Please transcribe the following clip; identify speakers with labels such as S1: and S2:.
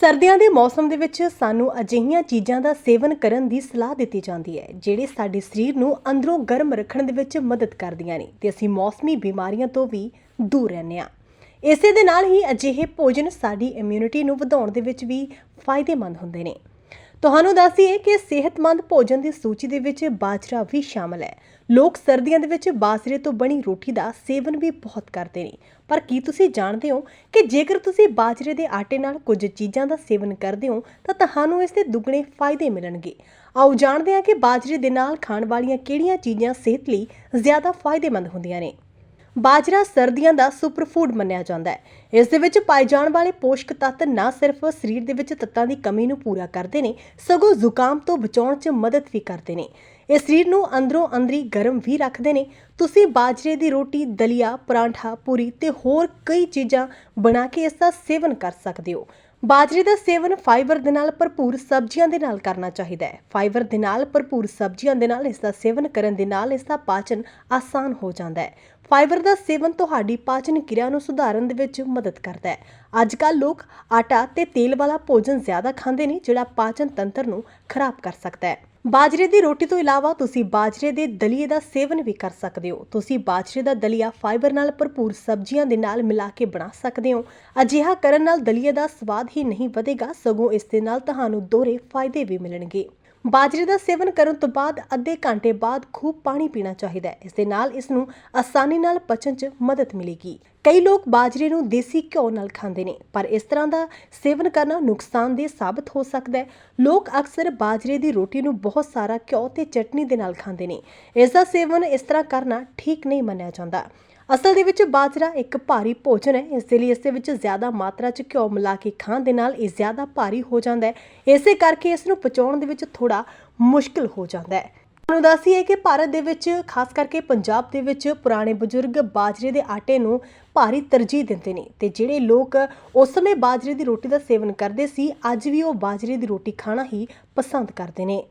S1: ਸਰਦੀਆਂ ਦੇ ਮੌਸਮ ਦੇ ਵਿੱਚ ਸਾਨੂੰ ਅਜਿਹੀਆਂ ਚੀਜ਼ਾਂ ਦਾ ਸੇਵਨ ਕਰਨ ਦੀ ਸਲਾਹ ਦਿੱਤੀ ਜਾਂਦੀ ਹੈ, ਜਿਹੜੇ ਸਾਡੇ ਸਰੀਰ ਨੂੰ ਅੰਦਰੋਂ ਗਰਮ ਰੱਖਣ ਦੇ ਵਿੱਚ ਮਦਦ ਕਰਦੀਆਂ ਨੇ ਤੇ ਅਸੀਂ ਮੌਸਮੀ ਬਿਮਾਰੀਆਂ ਤੋਂ ਵੀ ਦੂਰ ਰਹਿੰਦੇ ਹਾਂ। ਇਸੇ ਦੇ ਨਾਲ ਹੀ ਅਜਿਹੇ ਭੋਜਨ ਸਾਡੀ ਇਮਿਊਨਿਟੀ ਨੂੰ ਵਧਾਉਣ ਦੇ ਵਿੱਚ ਵੀ ਫਾਇਦੇਮੰਦ ਹੁੰਦੇ ਨੇ। ਤੁਹਾਨੂੰ ਦੱਸੀਏ ਕਿ ਸਿਹਤਮੰਦ ਭੋਜਨ ਦੀ ਸੂਚੀ ਦੇ ਵਿੱਚ ਬਾਜਰਾ ਵੀ ਸ਼ਾਮਲ ਹੈ। ਲੋਕ ਸਰਦੀਆਂ ਦੇ ਵਿੱਚ ਬਾਜਰੇ ਤੋਂ ਬਣੀ ਰੋਟੀ ਦਾ ਸੇਵਨ ਵੀ ਬਹੁਤ ਕਰਦੇ ਨੇ। ਪਰ ਕੀ ਤੁਸੀਂ ਜਾਣਦੇ ਹੋ ਕਿ ਜੇਕਰ ਤੁਸੀਂ ਬਾਜਰੇ ਦੇ ਆਟੇ ਨਾਲ ਕੁਝ ਚੀਜ਼ਾਂ ਦਾ ਸੇਵਨ ਕਰਦੇ ਹੋ, ਤਾਂ ਤੁਹਾਨੂੰ ਇਸ ਦੇ ਦੁੱਗਣੇ ਫਾਇਦੇ ਮਿਲਣਗੇ। ਆਓ ਜਾਣਦੇ ਹਾਂ ਕਿ ਬਾਜਰੇ ਦੇ ਨਾਲ ਖਾਣ ਵਾਲੀਆਂ ਕਿਹੜੀਆਂ ਚੀਜ਼ਾਂ ਸਿਹਤ ਲਈ ਜ਼ਿਆਦਾ ਫਾਇਦੇਮੰਦ ਹੁੰਦੀਆਂ ਨੇ। ਬਾਜਰਾ ਸਰਦੀਆਂ ਦਾ ਸੁਪਰਫੂਡ ਮੰਨਿਆ ਜਾਂਦਾ ਹੈ। ਇਸ ਦੇ ਵਿੱਚ ਪਾਏ ਜਾਣ ਵਾਲੇ ਪੋਸ਼ਕ ਤੱਤ ਨਾ ਸਿਰਫ ਸਰੀਰ ਦੇ ਵਿੱਚ ਤੱਤਾਂ ਦੀ ਕਮੀ ਨੂੰ ਪੂਰਾ ਕਰਦੇ ਨੇ, ਸਗੋਂ ਜ਼ੁਕਾਮ ਤੋਂ ਬਚਾਉਣ 'ਚ ਮਦਦ ਵੀ ਕਰਦੇ ਨੇ। ਇਹ ਸਰੀਰ ਨੂੰ ਅੰਦਰੋਂ ਅੰਦਰੀ ਗਰਮ ਵੀ ਰੱਖਦੇ ਨੇ। ਤੁਸੀਂ ਬਾਜਰੇ ਦੀ ਰੋਟੀ, ਦਲੀਆ, ਪਰਾਂਠਾ, ਪੂਰੀ ਤੇ ਹੋਰ ਕਈ ਚੀਜ਼ਾਂ ਬਣਾ ਕੇ ਇਸ ਦਾ ਸੇਵਨ ਕਰ ਸਕਦੇ ਹੋ। ਬਾਜਰੇ ਦਾ ਸੇਵਨ ਫਾਈਬਰ ਦੇ ਨਾਲ ਭਰਪੂਰ ਸਬਜ਼ੀਆਂ ਦੇ ਨਾਲ ਕਰਨਾ ਚਾਹੀਦਾ ਹੈ। ਫਾਈਬਰ ਦੇ ਨਾਲ ਭਰਪੂਰ ਸਬਜ਼ੀਆਂ ਦੇ ਨਾਲ ਇਸ ਦਾ ਸੇਵਨ ਕਰਨ ਦੇ ਨਾਲ ਇਸ ਦਾ ਪਾਚਨ ਆਸਾਨ ਹੋ ਜਾਂਦਾ ਹੈ। ਫਾਈਬਰ ਦਾ ਸੇਵਨ ਤੁਹਾਡੀ ਪਾਚਨ ਕਿਰਿਆ ਨੂੰ ਸੁਧਾਰਨ ਦੇ ਵਿੱਚ ਮਦਦ ਕਰਦਾ ਹੈ। ਅੱਜ ਕੱਲ੍ਹ ਲੋਕ ਆਟਾ ਤੇ ਤੇਲ ਵਾਲਾ ਭੋਜਨ ਜ਼ਿਆਦਾ ਖਾਂਦੇ ਨੇ, ਜਿਹੜਾ ਪਾਚਨ ਤੰਤਰ ਨੂੰ ਖਰਾਬ ਕਰ ਸਕਦਾ ਹੈ। ਬਾਜਰੇ ਦੀ ਰੋਟੀ ਤੋਂ ਇਲਾਵਾ ਤੁਸੀਂ ਬਾਜਰੇ ਦੇ ਦਲੀਏ ਦਾ ਸੇਵਨ ਵੀ ਕਰ ਸਕਦੇ ਹੋ। ਤੁਸੀਂ ਬਾਜਰੇ ਦਾ ਦਲੀਆ ਫਾਈਬਰ ਨਾਲ ਭਰਪੂਰ ਸਬਜ਼ੀਆਂ ਦੇ ਨਾਲ ਮਿਲਾ ਕੇ ਬਣਾ ਸਕਦੇ ਹੋ। ਅਜਿਹਾ ਕਰਨ ਨਾਲ ਦਲੀਏ ਦਾ ਸਵਾਦ ਹੀ ਨਹੀਂ ਵਧੇਗਾ, ਸਗੋਂ ਇਸ ਦੇ ਨਾਲ ਤੁਹਾਨੂੰ ਦੋਹਰੇ ਫਾਇਦੇ ਵੀ ਮਿਲਣਗੇ। ਬਾਜਰੇ ਦਾ ਸੇਵਨ ਕਰਨ ਤੋਂ ਬਾਅਦ ਅੱਧੇ ਘੰਟੇ ਬਾਅਦ ਖੂਬ ਪਾਣੀ ਪੀਣਾ ਚਾਹੀਦਾ ਹੈ। ਇਸ ਦੇ ਨਾਲ ਇਸ ਨੂੰ ਆਸਾਨੀ ਨਾਲ ਪਚਣ 'ਚ ਮਦਦ ਮਿਲੇਗੀ। ਕਈ ਲੋਕ ਬਾਜਰੇ ਨੂੰ ਦੇਸੀ ਘਿਓ ਨਾਲ ਖਾਂਦੇ ਨੇ, ਪਰ ਇਸ ਤਰ੍ਹਾਂ ਦਾ ਸੇਵਨ ਕਰਨਾ ਨੁਕਸਾਨਦੇਹ ਸਾਬਤ ਹੋ ਸਕਦਾ ਹੈ। ਲੋਕ ਅਕਸਰ ਬਾਜਰੇ ਦੀ ਰੋਟੀ ਨੂੰ ਬਹੁਤ ਸਾਰਾ ਘਿਓ ਤੇ ਚਟਨੀ ਦੇ ਨਾਲ ਖਾਂਦੇ ਨੇ। ਇਸ ਦਾ ਸੇਵਨ ਇਸ ਤਰ੍ਹਾਂ ਕਰਨਾ ਠੀਕ ਨਹੀਂ ਮੰਨਿਆ ਜਾਂਦਾ। ਅਸਲ ਦੇ ਵਿੱਚ ਬਾਜਰਾ ਇੱਕ ਭਾਰੀ ਭੋਜਨ ਹੈ। ਇਸ ਦੇ ਲਈ ਇਸ ਦੇ ਵਿੱਚ ਜ਼ਿਆਦਾ ਮਾਤਰਾ 'ਚ ਘਿਓ ਮਿਲਾ ਕੇ ਖਾਣ ਦੇ ਨਾਲ ਇਹ ਜ਼ਿਆਦਾ ਭਾਰੀ ਹੋ ਜਾਂਦਾ ਹੈ। ਇਸੇ ਕਰਕੇ ਇਸ ਨੂੰ ਪਚਾਉਣ ਦੇ ਵਿੱਚ ਥੋੜਾ ਮੁਸ਼ਕਲ ਹੋ ਜਾਂਦਾ ਹੈ। ਤੁਹਾਨੂੰ ਦੱਸੀਏ ਕਿ ਭਾਰਤ ਦੇ ਵਿੱਚ, ਖਾਸ ਕਰਕੇ ਪੰਜਾਬ ਦੇ ਵਿੱਚ, ਪੁਰਾਣੇ ਬਜ਼ੁਰਗ ਬਾਜਰੇ ਦੇ ਆਟੇ ਨੂੰ ਭਾਰੀ ਤਰਜੀਹ ਦਿੰਦੇ ਨੇ ਤੇ ਜਿਹੜੇ ਲੋਕ ਉਸ ਸਮੇਂ ਬਾਜਰੇ ਦੀ ਰੋਟੀ ਦਾ ਸੇਵਨ ਕਰਦੇ ਸੀ, ਅੱਜ ਵੀ ਉਹ ਬਾਜਰੇ ਦੀ ਰੋਟੀ ਖਾਣਾ ਹੀ ਪਸੰਦ ਕਰਦੇ ਨੇ।